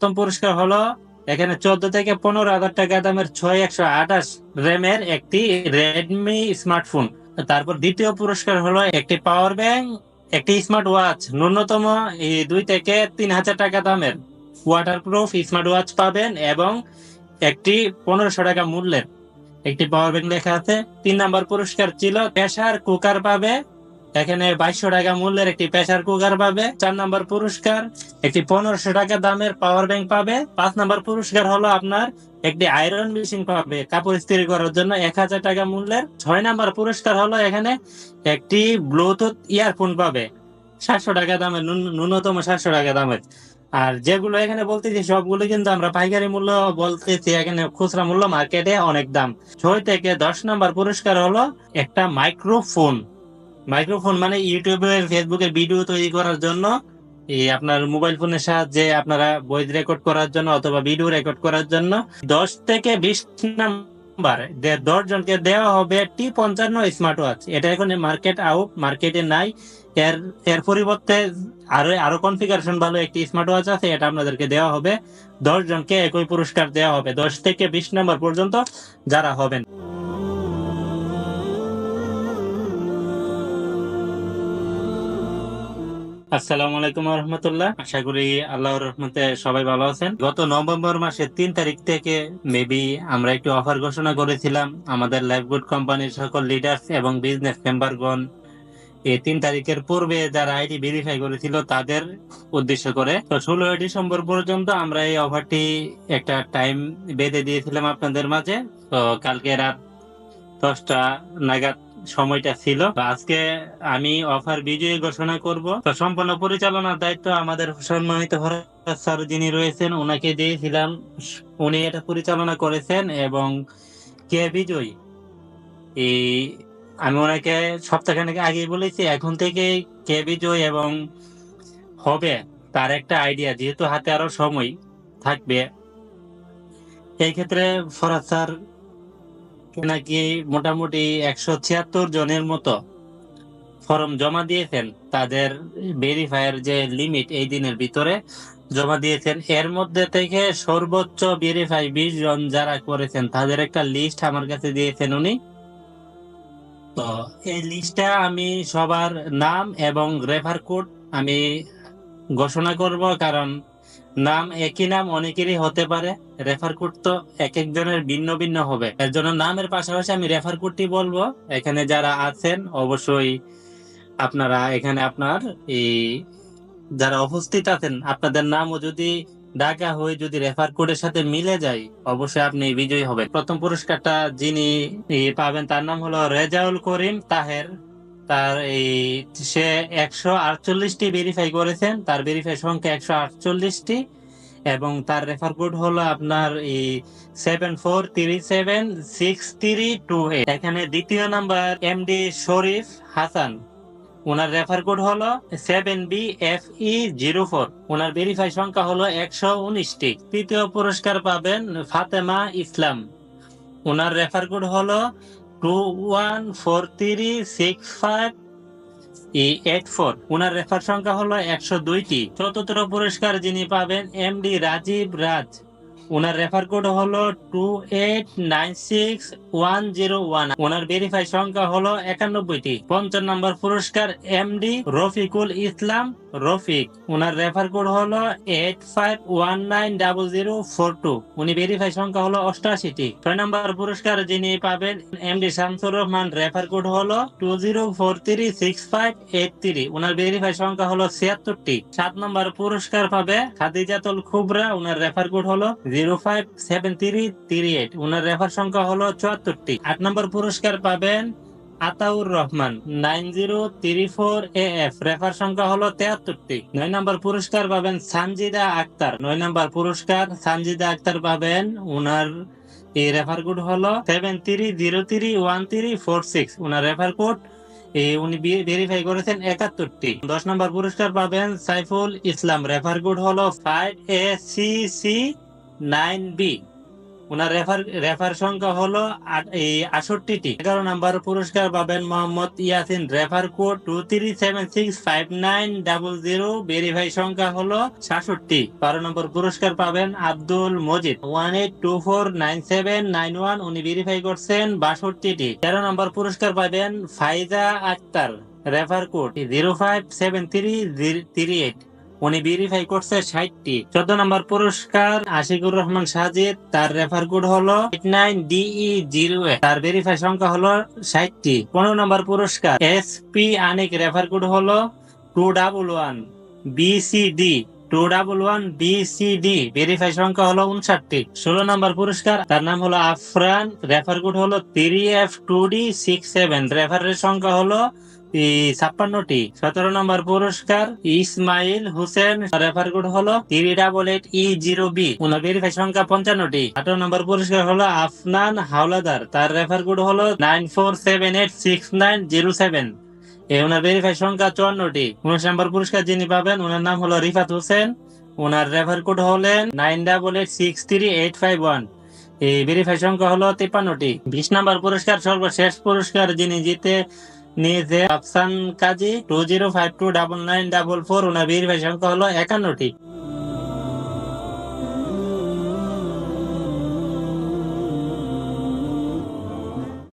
প্রথম পুরস্কার হলো এখানে চোদ্দ থেকে পনেরো হাজার টাকা দামের ছয় একশো আঠাশ র্যামের একটি রেডমি স্মার্টফোন তারপর দ্বিতীয় পুরস্কার হলো একটি পাওয়ার ব্যাংক একটি স্মার্ট ওয়াচ ন্যূনতম দুই থেকে তিন হাজার টাকা দামের ওয়াটারপ্রুফ স্মার্ট ওয়াচ পাবেন এবং একটি পনেরোশো টাকা মূল্যের একটি পাওয়ার ব্যাংক লেখা আছে। তিন নাম্বার পুরস্কার ছিল প্রেসার কুকার পাবে। এখানে বাইশশো টাকা মূল্যের একটি প্রেসার কুকার পাবে, চার নাম্বার পুরস্কার, একটি পনেরোশো টাকা দামের পাওয়ার ব্যাংক পাবে, পাঁচ নাম্বার পুরস্কার হলো আপনার একটি আয়রন মেশিন পাবে, কাপড় ইস্ত্রি করার জন্য এক হাজার টাকা মূল্যের, ছয় নাম্বার পুরস্কার হলো এখানে একটি ব্লুটুথ ইয়ারফোন পাবে, সাতশো টাকা দামের ন্যূনতম সাতশো টাকা দামের। আর যেগুলো এখানে বলতেছি, সবগুলো কিন্তু আমরা পাইকারি মূল্য বলতেছি, এখানে খুচরা মূল্য মার্কেটে অনেক দাম। ছয় থেকে দশ নাম্বার পুরস্কার হলো একটা মাইক্রোফোন মাইক্রোফোন মানে ইউটিউবের ফেসবুকের ভিডিও তৈরি করার জন্য এই আপনার মোবাইল ফোনের সাহায্যে আপনারা ভয়েস রেকর্ড করার জন্য অথবা ভিডিও রেকর্ড করার জন্য দশ থেকে বিশ নাম্বার দশ জনকে দেওয়া হবে টি পঞ্চান্ন স্মার্ট ওয়াচ এটা এখন মার্কেট আউট মার্কেটে নাই। এর এর পরিবর্তে আরও আরও কনফিগারেশন ভালো একটি স্মার্ট ওয়াচ আছে, এটা আপনাদেরকে দেওয়া হবে। দশ জনকে একই পুরস্কার দেওয়া হবে, দশ থেকে বিশ নাম্বার পর্যন্ত যারা হবেন। আসসালামু আলাইকুম রহমতুল্লাহ আশা করি আল্লাহর রহমতে সবাই ভালো আছেন। গত নভেম্বর মাসের তিন তারিখ থেকে মেবি আমরা একটি অফার ঘোষণা করেছিলাম। আমাদের লাইফগুড কোম্পানির সকল লিডার্স এবং বিজনেস মেম্বারগণ এই তিন তারিখের পূর্বে যারা আইডি ভেরিফাই করেছিল তাদের উদ্দেশ্য করে। তো ষোলোই ডিসেম্বর পর্যন্ত আমরা এই অফারটি একটা টাইম বেঁধে দিয়েছিলাম আপনাদের মাঝে। তো কালকে রাত দশটা নাগাদ সময়টা ছিল। আজকে আমি অফার বিজয়ী ঘোষণা করব। তো সম্পূর্ণ পরিচালনার দায়িত্ব আমাদের সম্মানিত স্যার যিনি রয়েছেন, ওনাকে দিয়েছিলাম। উনি এটা পরিচালনা করেছেন এবং কে বিজয়ী? এই আমি ওনাকে সপ্তাহখানেক আগে বলেছি, এখন থেকে কে বিজয় এবং হবে তার একটা আইডিয়া যেহেতু হাতে আরও সময় থাকবে। এই ক্ষেত্রে ফরাজ স্যার নাকি মোটামুটি একশো ছিয়াত্তর জনের মতো ফর্ম জমা দিয়েছেন। তাদের ভেরিফায়ার যে লিমিট এই দিনের ভিতরে জমা দিয়েছেন, এর মধ্যে থেকে সর্বোচ্চ ভেরিফাই বিশ জন যারা করেছেন, তাদের একটা লিস্ট আমার কাছে দিয়েছেন উনি। তো এই লিস্টটা আমি সবার নাম এবং রেফার কোড আমি ঘোষণা করব, কারণ নাম একই নাম অনেকেরই হতে পারে। রেফার কোড তো এক একজনের ভিন্ন ভিন্ন হবে। এর জন্য নামের পাশাপাশি আমি রেফার কোডটি বলব। এখানে যারা আছেন, অবশ্যই আপনারা এখানে আপনার এই যারা উপস্থিত আছেন, আপনাদের নামও যদি ডাকা হয়ে যদি রেফার কোডের সাথে মিলে যায়, অবশ্যই আপনি বিজয়ী হবেন। প্রথম পুরস্কারটা যিনি পাবেন, তার নাম হলো রেজাউল করিম তাহের। তার এই সে একশো আটচল্লিশটি ভেরিফাই করেছেন, তার ভেরিফাই সংখ্যা একশো আটচল্লিশটি এবং তার রেফার কোড হলো আপনার এই seven four three seven six three two eight এখানে দ্বিতীয় নাম্বার এমডি শরীফ হাসান, ওনার রেফার কোড হলো seven B F E zero four ওনার ভেরিফাই সংখ্যা হলো একশো উনিশটি। তৃতীয় পুরস্কার পাবেন ফাতেমা ইসলাম, ওনার রেফার কোড হলো two one four three six five eight four ওনার রেফার সংখ্যা হলো একশো দুইটি। চতুর্থ পুরস্কার যিনি পাবেন এমডি রাজীব রাজ। ওনার রেফার কোড হলো two eight nine six one zero one ওনার ভেরিফাই সংখ্যা হলো একানব্বইটি। পঞ্চাশ নম্বর পুরস্কার এমডি রফিকুল ইসলাম রফিক। ওনার রেফার কোড হলো eight five one nine double zero four two উনি ভেরিফাই সংখ্যা হলো অষ্টাশিটি। ছয় নম্বর পুরস্কার যিনি পাবেন MD Shamsur Rahman refer code হলো two zero four three six five eight three ওনার ভেরিফাই সংখ্যা হলো ছিয়াত্তরটি। সাত নম্বর পুরস্কার পাবে খাদিজাতুল খুবরা। ওনার রেফার কোড হলো জিরো ফাইভ রেফার সংখ্যা হলো চুয়াত্তরটি। আট নম্বর পুরস্কার পাবেন Ataur Rahman, nine zero three four A F. Refer সংখ্যা হলো তেহাত্তরটি নয় নম্বর পুরস্কার পাবেন সানজিদা আক্তার। নয় নম্বর পুরস্কার সানজিদা আক্তার পাবেন। ওনার এই রেফার কোড হলো seven three zero three one three four six. ওনার রেফার কোড উনি ভেরিফাই করেছেন একাত্তরটি। দশ নম্বর পুরস্কার পাবেন সাইফুল ইসলাম। রেফার কোড হলো five A C C nine B. Owner refer refer সংখ্যা হলো আটষট্টিটি। এগারো নাম্বার পুরস্কার পাবেন Mohammad Yasin. Refer code two three seven six five nine double zero. Verify সংখ্যা হলো সাতষট্টি। বারো নম্বর পুরস্কার পাবেন Abdul Majid. One eight two four nine seven nine one, উনি ভেরিফাই করছেন বাষট্টিটি। তেরো নম্বর পুরস্কার পাবেন Faiza Akter. Refer code zero five seven three three eight. উনি ভেরিফাই করছে ষাটটি। চোদ্দ নম্বর পুরস্কার আশিকুর রহমান সাজিদ, তার রেফার কোড হলো eight nine D E zero তার ভেরিফাই সংখ্যা হলো ষাটটি। পনেরো নম্বর পুরস্কার S P Anik refer code হলো two double one B C D two double one B C D verify সংখ্যা হলো উনষাটটি। ষোলো নম্বর পুরস্কার, তার নাম হলো আফরান রেফার কোড হলো three F two D six seven রেফারের সংখ্যা হলো ছাপ্পান্নটি। সতেরো নম্বর পুরস্কার, ইসমাইল হোসেন, রেফার কোড হলো three double eight E zero B ওনার ভেরিফাই সংখ্যা পঞ্চান্নটি। আঠারো নম্বর পুরস্কার হলো আফনান হাওলাদার, তার রেফার কোড হলো nine four seven eight six nine zero seven এই ওনার ভেরিফাই সংখ্যা চুয়ান্নটি। উনিশ নম্বর পুরস্কার যিনি পাবেন ওনার নাম হলো রিফাত হোসেন। ওনার রেফার কোড হলেন nine double eight six three eight five one এই ভেরিফাই সংখ্যা হলো তিপ্পান্নটি। বিশ নম্বর পুরস্কার, সর্বশেষ পুরস্কার যিনি জিতে নিয়েছে Afsan Kazi two zero five two double nine double four ওনার ভেরিফাই সংখ্যা হলো একান্নটি।